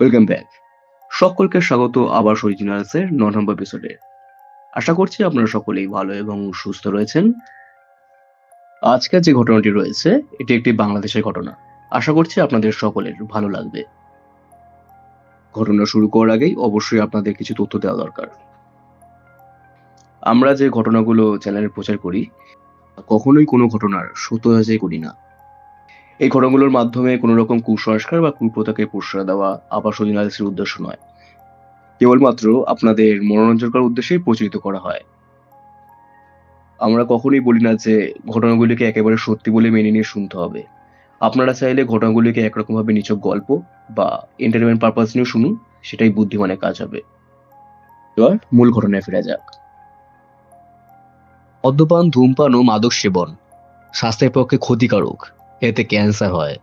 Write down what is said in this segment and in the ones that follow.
Welcome back সকলকে স্বাগত, আবার অরিজিনালসের ন নম্বর এপিসোডে আশা করছি আপনারা সকলেই ভালো এবং সুস্থ রয়েছেন। আজকের যে ঘটনাটি রয়েছে, এটি একটি বাংলাদেশের ঘটনা। আশা করছি আপনাদের সকলের ভালো লাগবে। ঘটনা শুরু করার আগেই অবশ্যই আপনাদের কিছু তথ্য দেওয়া দরকার। আমরা যে ঘটনাগুলো চ্যানেলে প্রচার করি, কখনোই কোনো ঘটনার সত্য যাচাই করি না। এই ঘটনাগুলোর মাধ্যমে কোনো রকম কুসংস্কার বা কুপ্রথাকে প্রশ্রয় দেওয়া আবাস অধিনাদেশের উদ্দেশ্য নয়। কেবলমাত্র আপনাদের মনোরঞ্জন করার উদ্দেশ্যেই প্রচলিত করা হয়। আমরা কখনোই বলি না যে ঘটনাগুলিকে একেবারে সত্যি বলে মেনে নিয়ে শুনতে হবে। আপনারা চাইলে ঘটনাগুলিকে একরকম ভাবে নিছক গল্প বা এন্টারটেনমেন্ট পারপাস নিয়ে শুনুন, সেটাই বুদ্ধিমানের কাজ হবে। এবার মূল ঘটনায় ফিরে যাক। মদ্যপান ধূমপান ও মাদক সেবন, স্বাস্থ্যের পক্ষে ক্ষতিকারক। এতে ক্যান্সার হয়।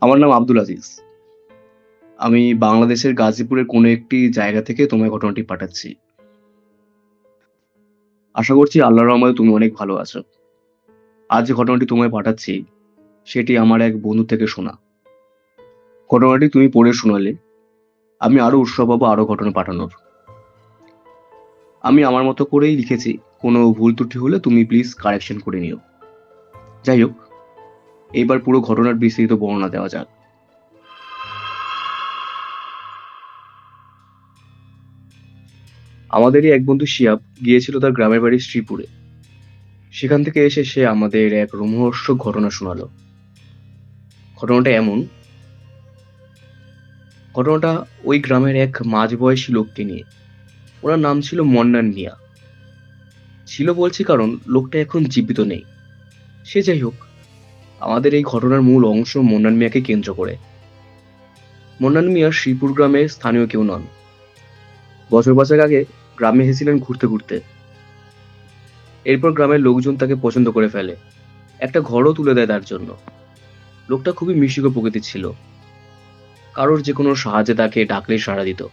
আমার নাম আব্দুল আজিজ। আমি বাংলাদেশের গাজীপুরের কোনো একটি জায়গা থেকে তোমায় ঘটনাটি পাঠাচ্ছি। আশা করছি আল্লাহর রহমতে তুমি অনেক ভালো আছো। আজ যে ঘটনাটি তোমায় পাঠাচ্ছি, সেটি আমার এক বন্ধু থেকে শোনা। ঘটনাটি তুমি পড়ে শোনালে আমি আরও উৎসাহ পাবো, আরও ঘটনা পাঠানোর। আমি আমার মতো করেই লিখেছি, কোনো ভুল ত্রুটি হলে তুমি প্লিজ কারেকশন করে নিও। যাই হোক, এবার পুরো ঘটনার বিস্তৃত বর্ণনা দেওয়া যাক। আমাদেরই এক বন্ধু শিয়াব গিয়েছিল তার গ্রামের বাড়ি শ্রীপুরে। সেখান থেকে এসে সে আমাদের এক রোমহর্ষক ঘটনা শোনালো। ঘটনাটা এমন ঘটনাটা ওই গ্রামের এক মাঝবয়সী লোককে নিয়ে। ওনার নাম ছিল মন্নান মিয়া। ছিল বলছি কারণ লোকটা এখন জীবিত নেই। সে যাই হোক, আমাদের এই ঘটনার মূল অংশ মন্নান মিয়াকে কেন্দ্র করে। মন্নান মিয়া শ্রীপুর গ্রামের স্থানীয় কেউ নন। বছর বছর আগে গ্রামে এসেছিলেন ঘুরতে ঘুরতে। এরপর গ্রামের লোকজন তাকে পছন্দ করে ফেলে। একটা ঘরও তুলে দেয় তার জন্য। লোকটা খুবই মিশুক প্রকৃতির ছিল। কারোর যে কোনো সাহায্যে তাকে ডাকলেই সাড়া দিত।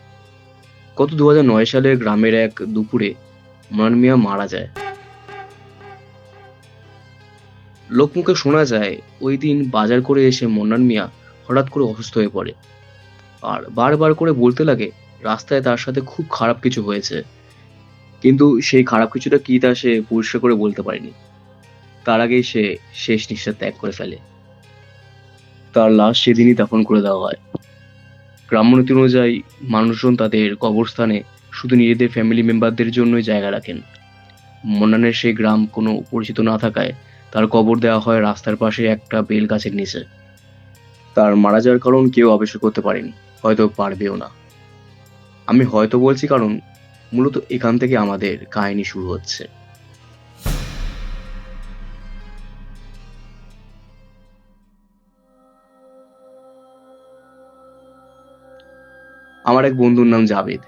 গত দু সালে গ্রামের এক দুপুরে মনান মিয়া মারা যায়। লোকমুখে শোনা যায়, ওই দিন বাজার করে এসে মন্নান মিয়া হঠাৎ করে অসুস্থ হয়ে পড়ে। আর বারবার করে বলতে লাগে, রাস্তায় তার সাথে খুব খারাপ কিছু হয়েছে। কিন্তু সেই খারাপ কিছুটা কি তা সে পরিষ্কার করে বলতে পারেনি। তার আগেই সে শেষ নিঃশ্বাস ত্যাগ করে ফেলে। তার লাশ সেদিনই দাফন করে দেওয়া হয়। গ্রাম্যনীতি অনুযায়ী মানুষজন তাদের কবরস্থানে শুধু নিজেদের ফ্যামিলি মেম্বারদের জন্যই জায়গা রাখেন। মন্নানের সেই গ্রাম কোনো পরিচিত না থাকায় তার কবর দেওয়া হয় রাস্তার পাশে একটা বেল গাছের নিচে। তার মারা যাওয়ার কারণ কেউ আবিষ্কার করতে পারেনি, হয়তো পারবেও না। আমি হয়তো বলছি কারণ মূলত এখান থেকে আমাদের কাহিনী শুরু হচ্ছে। আমার এক বন্ধুর নাম জাভেদ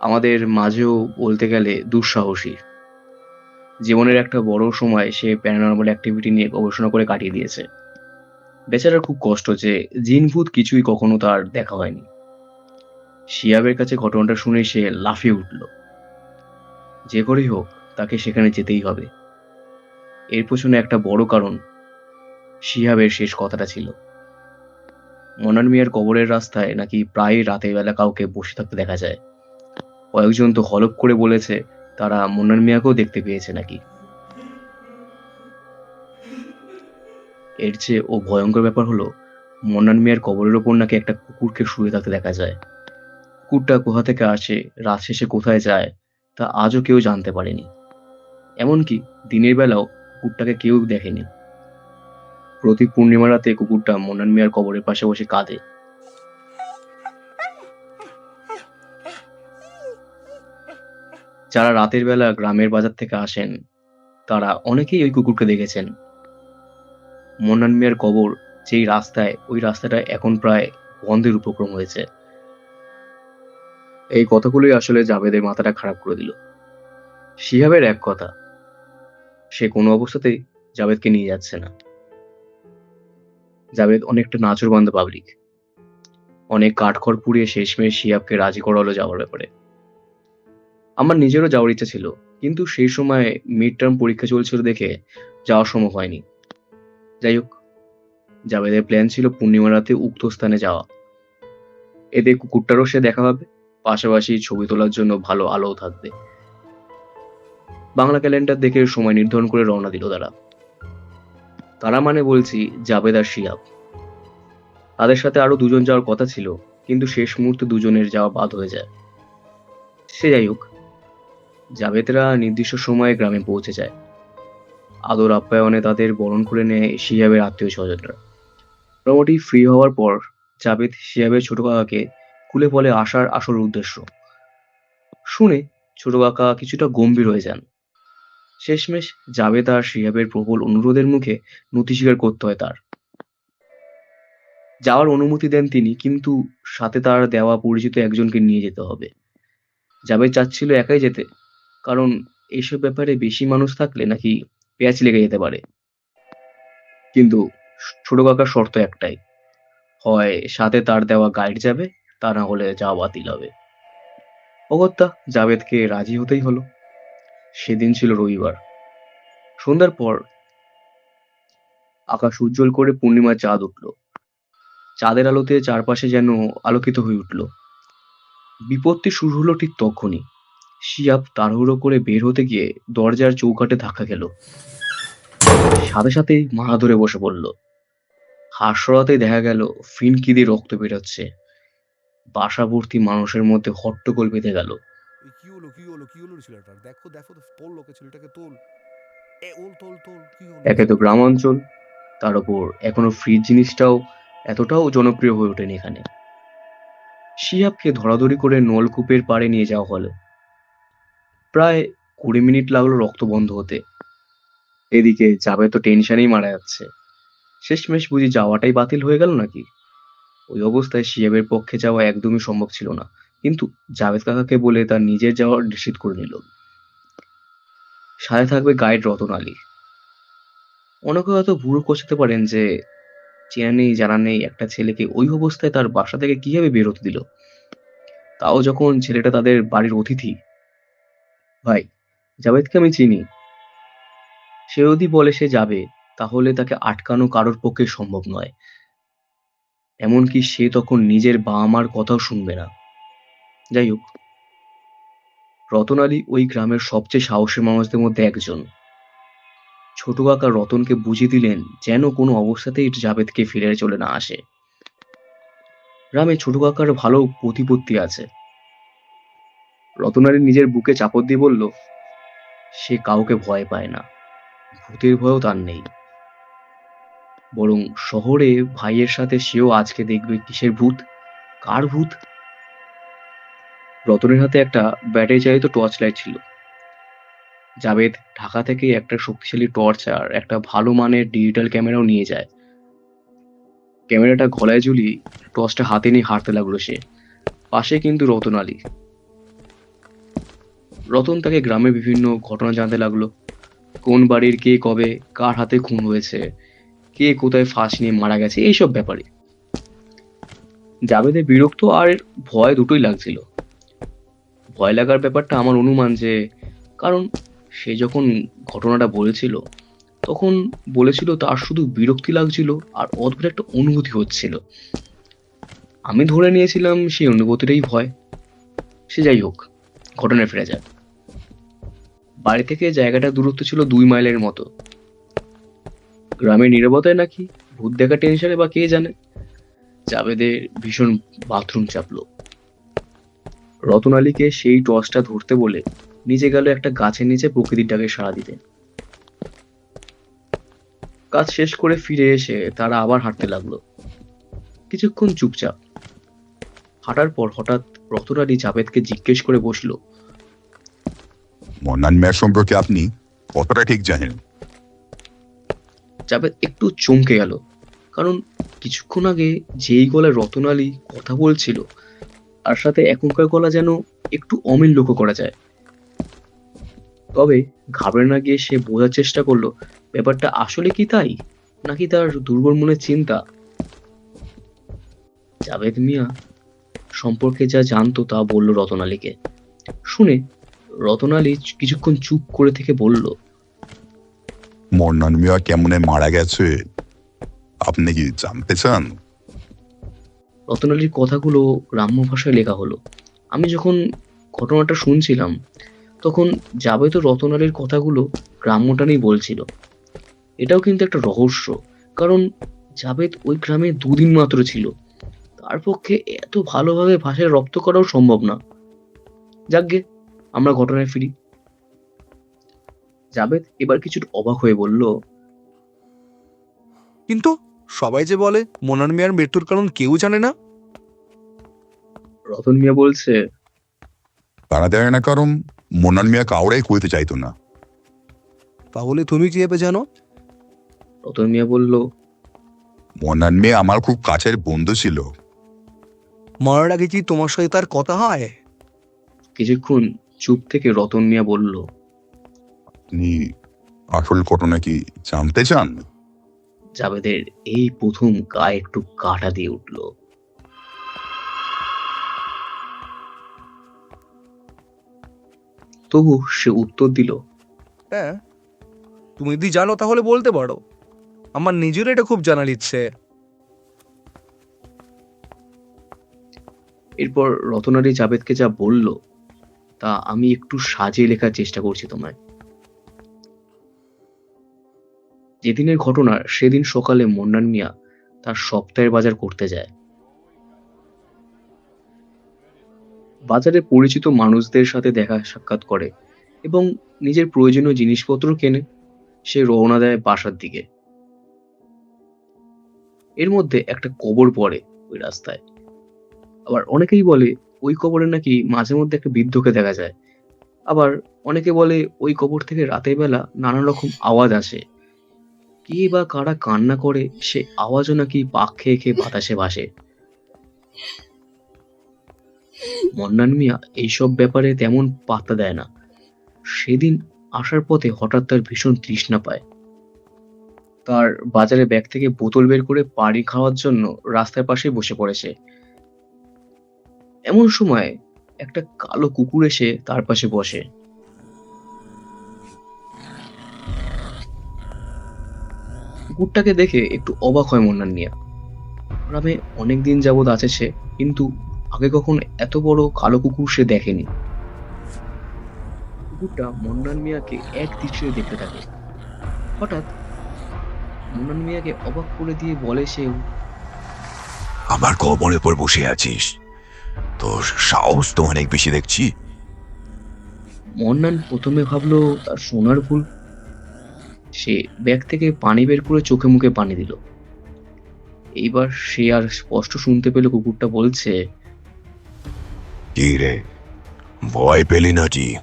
আমাদের মাঝেও বলতে গেলে দুঃসাহসী। জীবনের একটা বড় সময় সে প্যারানর্মাল অ্যাক্টিভিটি নিয়ে গবেষণা করে কাটিয়ে দিয়েছে। বেচারার খুব কষ্ট যে জিনভূত কিছুই কখনো তার দেখা হয়নি। শিয়াবের কাছে ঘটনাটা শুনে সে লাফিয়ে উঠল। যে করেই হোক, তাকে সেখানে যেতেই হবে। এর পেছনে একটা বড় কারণ শিহাবের শেষ কথাটা ছিল। মনান মিয়ার কবরের রাস্তায় নাকি প্রায় রাতের বেলা কাউকে বসে থাকতে দেখা যায়। কয়েকজন তো হলপ করে বলেছে, তারা মন্নান মিয়াকেও দেখতে পেয়েছে নাকি। এর চেয়ে ও ভয়ঙ্কর ব্যাপার হলো মন্নান মিয়ার কবরের ওপর নাকি একটা কুকুরকে শুয়ে থাকতে দেখা যায়। কুকুরটা কোথা থেকে আসে, রাত শেষে কোথায় যায়, তা আজও কেউ জানতে পারেনি। এমনকি দিনের বেলাও কুকুরটাকে কেউ দেখেনি। প্রতি পূর্ণিমা রাতে কুকুরটা মন্নান মিয়ার কবরের পাশে বসে কাঁদে। যারা রাতের বেলা গ্রামের বাজার থেকে আসেন, তারা অনেকেই ওই কুকুরকে দেখেছেন। মন্নান মিয়ার কবর যেই রাস্তায়, ওই রাস্তাটা এখন প্রায় বন্ধের উপক্রম হয়েছে। এই কথাগুলোই আসলে জাভেদের মাথাটা খারাপ করে দিল। শিহাবের এক কথা, সে কোনো অবস্থাতেই জাভেদকে নিয়ে যাচ্ছে না। জাভেদ অনেকটা নাচরবান্ধা পাবলিক অনেক কাঠখড় পুড়িয়ে শেষমেশ শিয়াবকে রাজি করালো যাওয়ার ব্যাপারে। আমার নিজেরও যাওয়ার ইচ্ছা ছিল, কিন্তু সেই সময় মিড টার্ম পরীক্ষা চলছিল দেখে যাওয়া সম্ভব হয়নি। যাই হোক জাবেদের প্ল্যান ছিল পূর্ণিমা রাতে উক্ত স্থানে যাওয়া। এতে কুকুরটারও সে দেখা হবে, পাশাপাশি ছবি তোলার জন্য ভালো আলোও থাকবে। বাংলা ক্যালেন্ডার দেখে সময় নির্ধারণ করে রওনা দিল তারা। তারা মানে বলছি জাবেদ আর শিয়াব তাদের সাথে আরও দুজন যাওয়ার কথা ছিল, কিন্তু শেষ মুহূর্তে দুজনের যাওয়া বাদ হয়ে যায়। সে যাই হোক, জাবেদরা নির্দিষ্ট সময়ে গ্রামে পৌঁছে যায়। আদর আপ্যায়নে তাদের বরণ করে নেয় শিয়াবের আত্মীয় স্বজনরা। মোটামুটি ফ্রি হওয়ার পর জাবেদ শিয়াবের ছোট কাকাকে খুলে বলে আসার আসল উদ্দেশ্য। শুনে ছোট কাকা কিছুটা গম্ভীর হয়ে যান। শেষমেশ জাবেদ আর শিহাবের প্রবল অনুরোধের মুখে নথি স্বীকার করতে হয় তার। যাওয়ার অনুমতি দেন তিনি, কিন্তু সাথে তার দেওয়া পরিচিত একজনকে নিয়ে যেতে হবে। জাবেদ চাচ্ছিল একাই যেতে, কারণ এসব ব্যাপারে বেশি মানুষ থাকলে নাকি পেঁয়াজ লেগে যেতে পারে। কিন্তু ছোট কাকার শর্ত একটাই, হয় সাথে তার দেওয়া গাইড যাবে, তা না হলে যাওয়া বাতিল হবে। অগত্যা জাবেদকে রাজি হতেই হলো। সেদিন ছিল রবিবার। সন্ধ্যার পর আকাশ উজ্জ্বল করে পূর্ণিমার চাঁদ উঠল। চাঁদের আলোতে চারপাশে যেন আলোকিত হয়ে উঠল। বিপত্তি শুরু হলো ঠিক তখনই। শিয়াব তাড়াহুড়ো করে বের হতে গিয়ে দরজার চৌকাটে ধাক্কা খেল। সাথে সাথেই মাথা ধরে বসে পড়ল। হাস্যরাতেই দেখা গেল ফিনকি দিয়ে রক্ত বেরোচ্ছে। বাসা মানুষের মধ্যে হট্টগোল বেঁধে গেল। এই কি হলো কি হলো কি ছেলেটার দেখো দেখো তো তোল লোকে ছেলেটাকে, তোল। এ, ওল, তোল তোল, কি হলো? একে তো গ্রাম অঞ্চল তার উপর এখনও ফ্রিজ জিনিসটাও এতটাও জনপ্রিয় হয়ে ওঠেনি এখানে। শিহাবকে ধরাধরি করে নলকূপের পাড়ে নিয়ে যাওয়া হলো। প্রায় কুড়ি মিনিট লাগল রক্ত বন্ধ হতে। এদিকে যাবে তো টেনশনেই মারা যাচ্ছে। শেষমেশ বুঝি যাওয়াটাই বাতিল হয়ে গেল নাকি? ওই অবস্থায় শিয়াবের পক্ষে যাওয়া একদমই সম্ভব ছিল না। কিন্তু জাভেদ কাকাকে বলে তার নিজের যাওয়ার নিশ্চিত করে নিল। সাথে থাকবে গাইড রতন আলী। অনেকে হয়তো ভুল কোচাতে পারেন যে চেনা নেই, জানা নেই, একটা ছেলেকে ওই অবস্থায় তার বাসা থেকে কীভাবে বের হতে দিল? তাও যখন ছেলেটা তাদের বাড়ির অতিথি। ভাই, জাভেদকে আমি চিনি। সে যদি বলে সে যাবে, তাহলে তাকে আটকানো কারোর পক্ষে সম্ভব নয়। এমনকি সে তখন নিজের বাবা মার কথাও শুনবে না। যাই হোক রতন আলী ওই গ্রামের সবচেয়ে সাহসী মানুষদের মধ্যে একজন। ছোট কাকা রতনকে বুঝিয়ে দিলেন যেন কোনো অবস্থাতেই জাভেদকে ফিরে চলে না আসে। গ্রামে ছোট কাকার ভালো প্রতিপত্তি আছে। রতন আলী নিজের বুকে চাপড় দিয়ে বলল, সে কাউকে ভয় পায় না, ভূতের ভয়ও তার নেই। বরং শহরে ভাইয়ের সাথে সেও আজকে দেখবে কিসের ভূত, কার ভূত? রতনের হাতে একটা ব্যাটারি চালিত টর্চ লাইট ছিল। জাবেদ ঢাকা থেকে একটা শক্তিশালী টর্চ আর একটা ভালো মানের ডিজিটাল ক্যামেরাও নিয়ে যায়। ক্যামেরাটা গলায় ঝুলিয়ে টর্চটা হাতে নিয়ে হাঁটতে লাগল সে। পাশে কিন্তু রতন আলী। রতন তাকে গ্রামে বিভিন্ন ঘটনা জানতে লাগল। কোন বাড়ির কে কবে কার হাতে খুন হয়েছে, কে কোথায় ফাঁস নিয়ে মারা গেছে, এইসব ব্যাপারে। জাবেদের বিরক্ত আর ভয় দুটোই লাগছিল। ভয় লাগার ব্যাপারটা আমার অনুমান যে, কারণ সে যখন ঘটনাটা বলেছিল, তখন বলেছিল তার শুধু বিরক্তি লাগছিল আর অদ্ভুত একটা অনুভূতি হচ্ছিল। আমি ধরে নিয়েছিলাম সেই অনুভূতিটাই ভয়। সে যাই হোক, ঘটনায় ফিরে যায় বাড়ি থেকে জায়গাটা দূরত্ব ছিল দুই মাইলের মতো। গ্রামের নিরাপত্তায় নাকি ভূত দেখা টেনশনে বা কে জানে? জাবেদের ভীষণ বাথরুম চাপলো। রতন আলীকে সেই টর্চটা ধরতে বলে নিচে গেল একটা গাছের নিচে প্রকৃতির ডাকে সাড়া দিতে। কাজ শেষ করে ফিরে এসে তারা আবার হাঁটতে লাগল। কিছুক্ষণ চুপচাপ। হাঁটার পর হঠাৎ রতন আলী জাবেদকে জিজ্ঞেস করে বসল মন্নান মেয়ের সম্পর্কে আপনি কতটা ঠিক জানেন? জাবেদ একটু চমকে গেল কারণ কিছুক্ষণ আগে যেই গলায় রতন আলী কথা বলছিল তার সাথে এখনকার গলা যেন একটু অমিল লক্ষ্য করা যায়। তবে ঘাবড়ে না গিয়ে সে বোঝার চেষ্টা করল, ব্যাপারটা আসলে কি তাই? নাকি তার দুর্বল মনের চিন্তা? জাভেদ মিয়া সম্পর্কে যা জানতো তা বলল রতন আলীকে শুনে রতনালী কিছুক্ষণ চুপ করে থেকে বলল, মন্নান মিয়া কেমনে মারা গেছে? আপনি কি জানতে চান? রতনালীর কথাগুলো গ্রাম্য ভাষায় লেখা হলো। আমি যখন ঘটনাটা শুনছিলাম, তখন যাবে তো রতনালীর কথাগুলো গ্রাম্যটানেই বলছিল। এটাও কিন্তু একটা রহস্য, কারণ জাবেদ ওই গ্রামে দুদিন মাত্র ছিল। তার পক্ষে এত ভালোভাবে ভাষায় রপ্ত করাও সম্ভব না। যাকগে আমরা ঘটনায় ফিরি। জাবেদ এবার কিছুটা অবাক হয়ে বলল, কিন্তু সবাই যে বলে মোনান মিয়ার মৃত্যুর কারণ কেউ জানে না। রতন মিয়া বলছে তারা দেয় না কারণ মন্নান মিয়া কাউরাই কইতে চাইতো না। তাহলে তুমি কীভাবে জানো? রতন মিয়া বলল মন্নান মিয়া আমার খুব কাছের বন্ধু ছিল। মরার আগে কি তোমার সাথে তার কথা হয়? কিছুক্ষণ চুপ থেকে রতন মিয়া বলল আপনি আসল ঘটনা কি জানতে চান? জাবেদের এই প্রথম গায়ে একটু কাটা দিয়ে উঠল। তবু সে উত্তর দিল হ্যাঁ তুমি যদি জানো তাহলে বলতে পারো। আমার নিজের এটা খুব জানার ইচ্ছে। এরপর রতনারী জাবেদকে যা বলল তা আমি একটু সাজিয়ে লেখার চেষ্টা করছি তোমায়। যেদিনের ঘটনা, সেদিন সকালে মন্নান মিয়া তার সপ্তাহের বাজার করতে যায়। বাজারে পরিচিত মানুষদের সাথে দেখা সাক্ষাৎ করে এবং নিজের প্রয়োজনীয় জিনিসপত্র কেনে। সে রওনা দেয় বাসার দিকে। এর মধ্যে একটা কবর পড়ে ওই রাস্তায়। আবার অনেকেই বলে, ওই কবরে নাকি মাঝে মধ্যে একটা বৃদ্ধকে দেখা যায়। আবার অনেকে বলে, ওই কবর থেকে রাতের বেলা নানা রকম আওয়াজ আসে। কে বা কারা কান্না করে, সে আওয়াজও নাকি পাক খেয়ে খেয়ে বাতাসে ভাসে। মন্নান মিয়া এইসব ব্যাপারে তেমন পাত্তা দেয় না। সেদিন আসার পথে হঠাৎ তার ভীষণ তৃষ্ণা পায়। তার বাজারে ব্যাগ থেকে বোতল বের করে পানি খাওয়ার জন্য রাস্তার পাশে বসে পড়েছে এমন সময় একটা কালো কুকুর এসে তার পাশে বসে। কুকুরটাকে দেখে একটু অবাক হয় মন্নান মিয়া। গ্রামে অনেকদিন যাবৎ আছে সে কিন্তু আগে কখনো এত বড় কালো কুকুর সে দেখেনি। কুকুরটা মন্নান মিয়াকে এক দৃষ্টিতে দেখতে থাকে। হঠাৎ মন্নান মিয়াকে অবাক করে দিয়ে বলে সে আমার কবরের উপর বসে আছিস? তোর সাহস তো অনেক বেশি দেখছি। মন্নান প্রথমে ভাবলো তার সোনার ভুল সে ব্যাগ থেকে পানি বের করে চোখে মুখে পানি দিল। এইবার সে আর স্পষ্ট শুনতে পেল কুকুরটা বলছে কি রে? ভয় পেলি নাকি?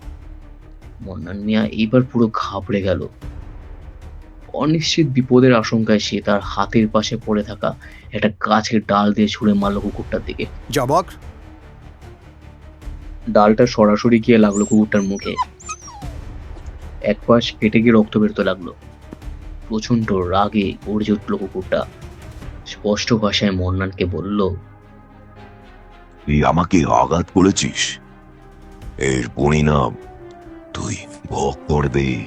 মন্নান মিয়া এইবার পুরো ঘাবড়ে গেল। অনিশ্চিত বিপদের আশঙ্কায় সে তার হাতের পাশে পড়ে থাকা একটা গাছের ডাল দিয়ে ছুঁড়ে মারল কুকুরটার দিকে। জবক। ডালটা সরাসরি গিয়ে লাগল কুকুরটার মুখে। এক পাশ কেটে গিয়ে রক্ত বেরোতে লাগল। প্রচণ্ড রাগে গর্জে উঠল কুকুরটা। স্পষ্ট ভাষায় মন্নানকে বলল তুই আমাকে আঘাত করেছিস। এর পরিণাম তুই ভোগ করবে।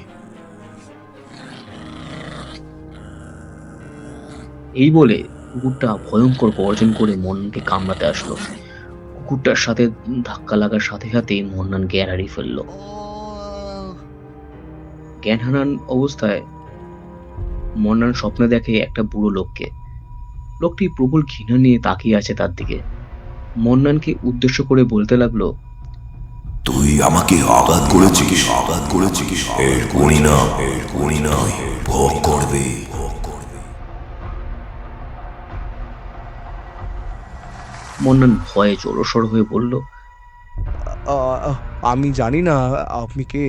এই বলে কুকুরটা ভয়ঙ্কর গর্জন করে মন্নানকে কামড়াতে আসলো। কুকুরটার সাথে ধাক্কা লাগার সাথে সাথেই মন্নান জ্ঞান হারিয়ে ফেলল। জ্ঞান হারান অবস্থায় মন্নান স্বপ্নে দেখে একটা বুড়ো লোককে। লোকটি প্রবল ঘৃণা নিয়ে তাকিয়ে আছে তার দিকে। মন্নানকে উদ্দেশ্য করে বলতে লাগল তুই আমাকে আঘাত করেছিস। আঘাত করেছিস। এর পরিণাম এর পরিণাম ভোগ করবে ভোগ করবে। মন্নান ভয়ে জড়সড় হয়ে বলল আমি জানি না আপনি কে?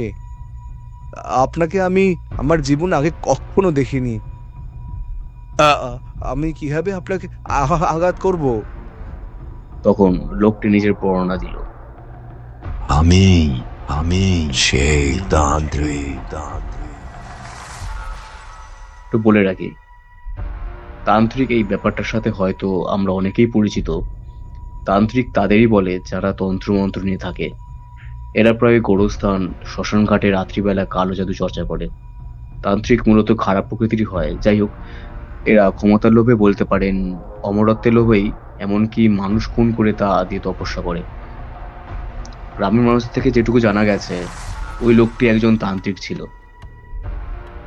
আপনাকে আমি আমার জীবন আগে কখনো দেখিনি। আমি কীভাবে আপনাকে আঘা- আঘাত করব? তখন লোকটি নিজের বর্ণনা দিল। আমি আমি সেই তান্ত্রিক তান্ত্রিক। একটু বলে রাখি তান্ত্রিক এই ব্যাপারটার সাথে হয়তো আমরা অনেকেই পরিচিত। তান্ত্রিক তাদেরই বলে যারা তন্ত্রমন্ত্র নিয়ে থাকে। এরা প্রায় গোরস্থান শ্মশান ঘাটে রাত্রিবেলা কালো জাদু চর্চা করে। তান্ত্রিক মূলত খারাপ প্রকৃতিরই হয়। যাই হোক, এরা ক্ষমতার লোভে বলতে পারেন অমরত্বের লোভেই, এমনকি মানুষ খুন করে তা দিয়ে তপস্যা করে। গ্রামের মানুষ থেকে যেটুকু জানা গেছে, ওই লোকটি একজন তান্ত্রিক ছিল।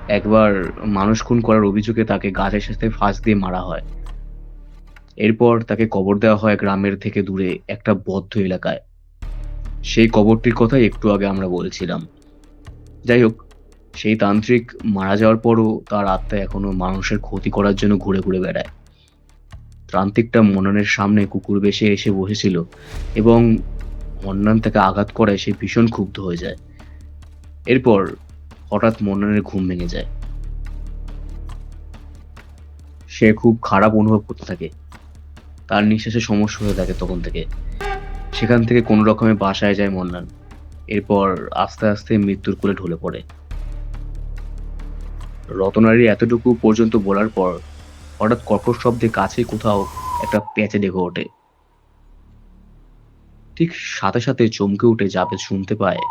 একবার মানুষ খুন করার অভিযোগে তাকে গাছের সাথে ফাঁস দিয়ে মারা হয়। এরপর তাকে কবর দেওয়া হয় গ্রামের থেকে দূরে একটা বদ্ধ এলাকায়। সেই কবরটির কথাই একটু আগে আমরা বলছিলাম। যাই হোক, সেই তান্ত্রিক মারা যাওয়ার পরও তার আত্মা এখনও মানুষের ক্ষতি করার জন্য ঘুরে ঘুরে বেড়ায়। তান্ত্রিকটা মননের সামনে কুকুর বেশে এসে বসেছিল এবং মন্নান তাকে আঘাত করায় সে ভীষণ ক্ষুব্ধ হয়ে যায়। এরপর হঠাৎ মন্নানের ঘুম ভেঙে যায়। সে খুব খারাপ অনুভব করতে থাকে। তার নিঃশ্বাসে সমস্যা হয়ে থাকে তখন থেকে। সেখান থেকে কোনো রকমে বাসায় যায় মন্নান। এরপর আস্তে আস্তে মৃত্যুর কোলে ঢলে পড়ে। রতনারী এতটুকু পর্যন্ত বলার পর হঠাৎ কর্কশ শব্দে কাছে কোথাও একটা পেঁচে ডেকে ওঠে। ঠিক সাথে সাথে চমকে উঠে জাবেদ শুনতে পায়,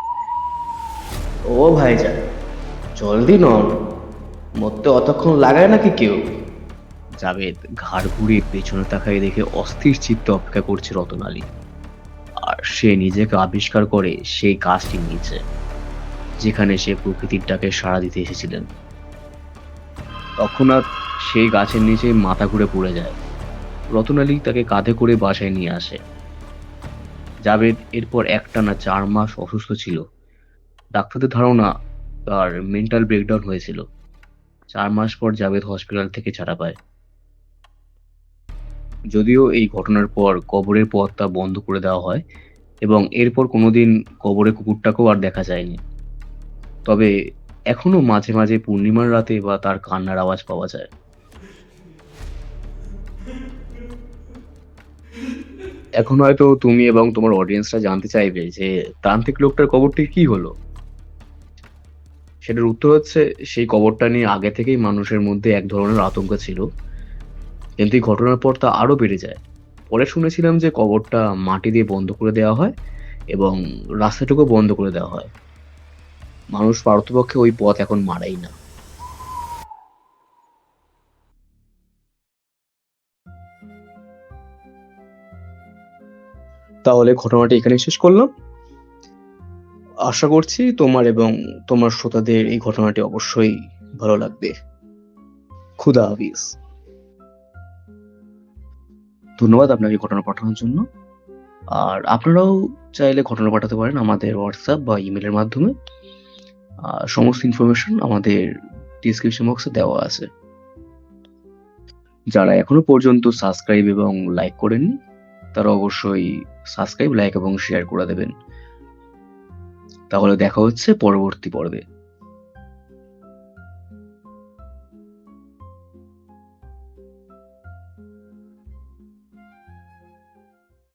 ও ভাইজান, জলদি নন মরতে অতক্ষণ লাগায় নাকি কেউ? জাবেদ ঘাড় ঘুরিয়ে পেছনে তাকায় দেখে অস্থির চিত্তে অপেক্ষা করছে রতনালী। সে নিজেকে আবিষ্কার করে সেই গাছটি নিচে যেখানে সে প্রকৃতির ডাকে সাড়া দিতে এসেছিলেন। তৎক্ষণাৎ সেই গাছের নিচে মাথা ঘুরে পড়ে যায়। রতনালী তাকে কাঁধে করে বাসায় নিয়ে আসে। জাবেদ এরপর একটানা চার মাস অসুস্থ ছিল। ডাক্তারদের ধারণা তার মেন্টাল ব্রেকডাউন হয়েছিল। চার মাস পর জাবেদ হসপিটাল থেকে ছাড়া পায়। যদিও এই ঘটনার পর কবরের পথটা বন্ধ করে দেওয়া হয় এবং এরপর কোনোদিন কবরে কুকুরটাকেও আর দেখা যায়নি। তবে এখনও মাঝে মাঝে পূর্ণিমার রাতে বা তার কান্নার আওয়াজ পাওয়া যায়। এখন হয়তো তুমি এবং তোমার অডিয়েন্সরা জানতে চাইবে যে তান্ত্রিক লোকটার কবরটি কি হলো? সেটার উত্তর হচ্ছে, সেই কবরটা নিয়ে আগে থেকেই মানুষের মধ্যে এক ধরনের আতঙ্ক ছিল। কিন্তু এই ঘটনার পর তা আরও বেড়ে যায়। পরে শুনেছিলাম যে কবরটা মাটি দিয়ে বন্ধ করে দেওয়া হয় এবং রাস্তাটুকু বন্ধ করে দেওয়া হয়। মানুষ পারতপক্ষে ওই পথ এখন মারাই না। তাহলে ঘটনাটি এখানে শেষ করলাম। আশা করছি তোমার এবং তোমার শ্রোতাদের এই ঘটনাটি অবশ্যই ভালো লাগবে। খুদা হাফিজ। ধন্যবাদ আপনাকে ঘটনা পাঠানোর জন্য। আর আপনারাও চাইলে ঘটনা পাঠাতে পারেন আমাদের হোয়াটসঅ্যাপ বা ইমেলের মাধ্যমে। সমস্ত ইনফরমেশন আমাদের ডিসক্রিপশন বক্সে দেওয়া আছে। যারা এখনও পর্যন্ত সাবস্ক্রাইব এবং লাইক করেননি, তারা অবশ্যই সাবস্ক্রাইব লাইক এবং শেয়ার করে দেবেন। তাহলে দেখা হচ্ছে পরবর্তী পর্বে।